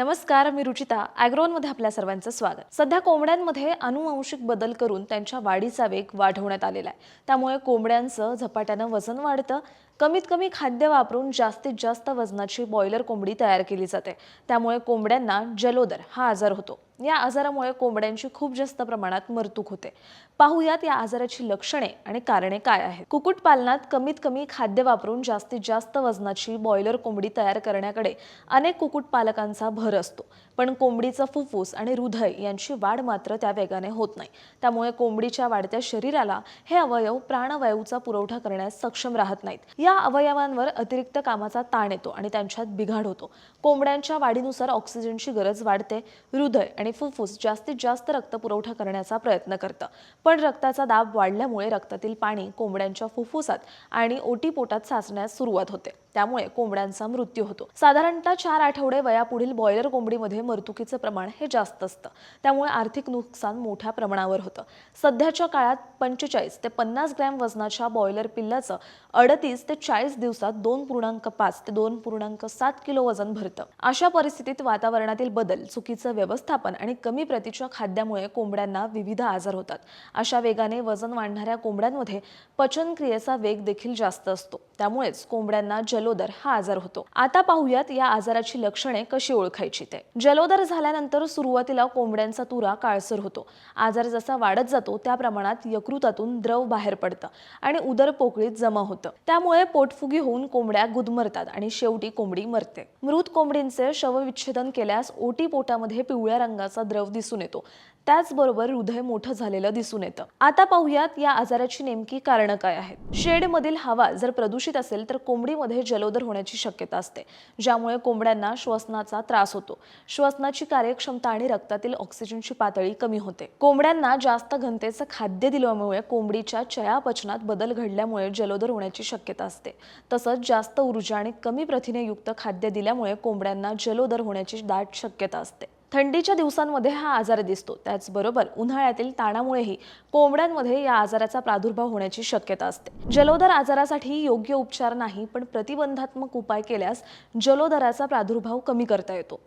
नमस्कार मी रुचिता. ॲग्रोनमध्ये आपल्या सर्वांचं स्वागत. सध्या कोंबड्यांमध्ये अनुवांशिक बदल करून त्यांच्या वाढीचा वेग वाढवण्यात आलेला आहे. त्यामुळे कोंबड्यांचं झपाट्यानं वजन वाढतं कमीत कमी खाद्य वापरून जास्तीत जास्त वजनाची बॉयलर कोंबडी तयार केली जाते. त्यामुळे कोंबड्यांना जलोदर हा आजार होतो. या आजारामुळे कोंबड्यांची खूप जास्त प्रमाणात मरतूक होते. पाहूयात या आजाराची लक्षणे आणि कारणे काय आहेत? कुक्कुटपालनात कमीत कमी खाद्य वापरून जास्तीत जास्त वजनाची बॉयलर कोंबडी तयार करण्याकडे अनेक कुक्कुटपालकांचा भर असतो. पण कोंबडीचं फुफ्फुस आणि हृदय यांची वाढ मात्र त्या वेगाने होत नाही. त्यामुळे कोंबडीच्या वाढत्या शरीराला हे अवयव प्राणवायूचा पुरवठा करण्यास सक्षम राहत नाहीत. या अवयवांवर अतिरिक्त कामाचा ताण येतो आणि त्यांच्यात बिघाड होतो. कोंबड्यांच्या वाढीनुसार ऑक्सिजनची गरज वाढते हृदय आणि फुफ्फुस जास्तीत जास्त रक्त पुरवठा करण्याचा प्रयत्न करतं. पण रक्ताचा दाब वाढल्यामुळे रक्तातील पाणी कोंबड्यांच्या फुफ्फुसात आणि ओटीपोटात साचण्यास सुरुवात होते. त्यामुळे कोंबड्यांचा मृत्यू होतो. साधारणतः चार आठवडे वयापुढील बॉयलर कोंबडीमध्ये मृत्युकीचं प्रमाण हे जास्त असतं. त्यामुळे आर्थिक नुकसान मोठ्या प्रमाणावर होतं. सध्याच्या काळात पंचेचाळीस ते पन्नास ग्रॅम वजनाच्या बॉयलर पिल्लाचं अडतीस ते चाळीस दिवसात दोन पूर्णांक पाच ते दोन पूर्णांक सात किलो वजन भरतं. अशा परिस्थितीत वातावरणातील बदल चुकीचं व्यवस्थापन आणि कमी प्रतीच्या खाद्यामुळे कोंबड्यांना विविध आजार होतात. अशा वेगाने वजन वाढणाऱ्या कोंबड्यांमध्ये पचनक्रियेचा वेग देखील जास्त असतो. त्यामुळेच कोंबड्यांना जलोदर हा आजार होतो. आता पाहूयात या आजाराची लक्षणे कशी ओळखायची ते. जलोदर झाल्यानंतर सुरुवातीला कोंबड्यांचा तुरा काळसर होतो. आजार जसा वाढत जातो त्या प्रमाणात यकृतातून द्रव बाहेर पडतं आणि उदर पोकळीत जमा होतं. त्यामुळे पोटफुगी होऊन कोंबड्या गुदमरतात आणि शेवटी कोंबडी मरते. मृत कोंबडींचे शवविच्छेदन केल्यास ओटी पोटामध्ये पिवळ्या रंगाचा द्रव दिसून येतो. त्याचबरोबर हृदय मोठं झालेलं दिसून येतं. आता पाहूयात या आजाराची नेमकी कारणं काय आहेत. शेडमधील हवा जर प्रदूषित असेल तर कोंबडीमध्ये जलोदर होण्याची शक्यता असते ज्यामुळे कोंबड्यांना श्वसनाचा त्रास होतो. श्वसनाची कार्यक्षमता आणि रक्तातील ऑक्सिजनची पातळी कमी होते. कोंबड्यांना जास्त घनतेचं खाद्य दिल्यामुळे कोंबडीच्या चयापचनात बदल घडल्यामुळे जलोदर होण्याची शक्यता असते. तसंच जास्त ऊर्जा आणि कमी प्रथिनेयुक्त खाद्य दिल्यामुळे कोंबड्यांना जलोदर होण्याची दाट शक्यता असते. थंडीच्या दिवसांमध्ये हा आजार दिसतो. त्याचबरोबर उन्हाळ्यातील ताणामुळेही कोंबड्यांमध्ये या आजाराचा प्रादुर्भाव होण्याची शक्यता असते. जलोदर आजारासाठी योग्य उपचार नाही पण प्रतिबंधात्मक उपाय केल्यास जलोदराचा प्रादुर्भाव कमी करता येतो.